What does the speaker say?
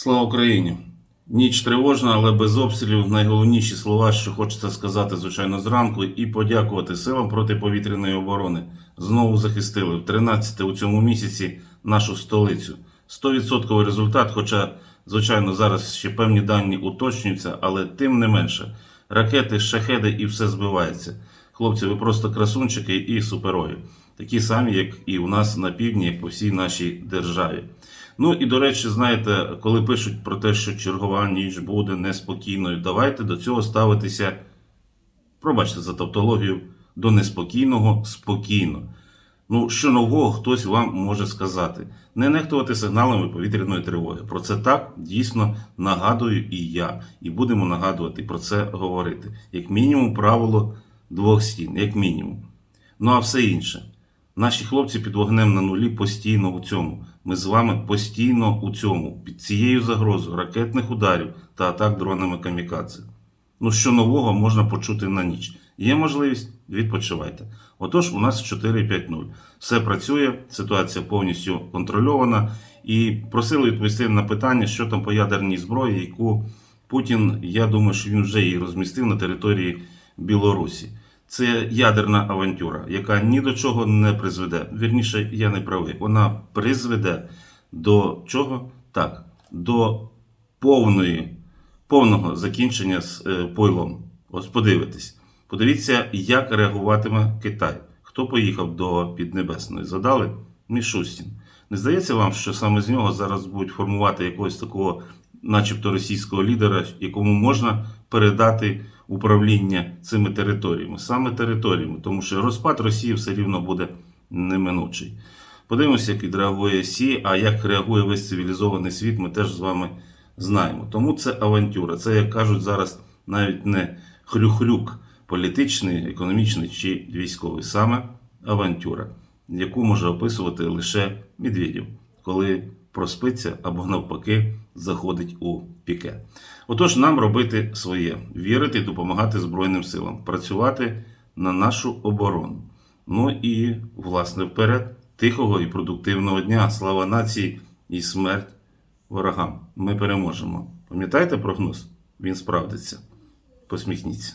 Слава Україні! Ніч тривожна, але без обстрілів. Найголовніші слова, що хочеться сказати, звичайно, зранку, і подякувати силам протиповітряної оборони. Знову захистили в 13 у цьому місяці нашу столицю. 100% результат, хоча, звичайно, зараз ще певні дані уточнюються, але тим не менше. Ракети, шахеди і все збивається. Хлопці, ви просто красунчики і суперові. Такі самі, як і у нас на півдні, як по всій нашій державі. Ну і до речі, знаєте, коли пишуть про те, що чергова ніч буде неспокійною, давайте до цього ставитися, пробачте за тавтологію, до неспокійного спокійно. Ну, що нового хтось вам може сказати. Не нехтувати сигналами повітряної тривоги. Про це так дійсно нагадую і я. І будемо нагадувати про це говорити. Як мінімум, правило двох стін, як мінімум. Ну а все інше. Наші хлопці під вогнем на нулі постійно у цьому. Ми з вами постійно у цьому, під цією загрозою ракетних ударів та атак дронами камікадзе. Ну, що нового можна почути на ніч. Є можливість, відпочивайте. Отож, у нас 4.5.0. Все працює, ситуація повністю контрольована. І просили відповісти на питання, що там по ядерній зброї, яку Путін, я думаю, що він вже її розмістив на території Білорусі. Це ядерна авантюра, яка ні до чого не призведе. Вірніше, я не правий. Вона призведе до чого? Так, до повної, повного закінчення з е, пойлом. Ось подивитись. Подивіться, як реагуватиме Китай. Хто поїхав до Піднебесної? Задали? Мішустін. Не здається вам, що саме з нього зараз будуть формувати якогось такого, начебто російського лідера, якому можна передати управління цими територіями, саме територіями, тому що розпад Росії все рівно буде неминучий. Подивимося, як відреагує Сі, а як реагує весь цивілізований світ, ми теж з вами знаємо. Тому це авантюра. Це, як кажуть зараз, навіть не хрюхрюк політичний, економічний чи військовий, саме авантюра, яку може описувати лише Медведєв, коли проспиться або навпаки заходить у піке. Отож, нам робити своє, вірити допомагати Збройним силам, працювати на нашу оборону. Ну і, власне, вперед, тихого і продуктивного дня. Слава нації і смерть ворогам. Ми переможемо. Пам'ятаєте прогноз? Він справдиться. Посміхніться.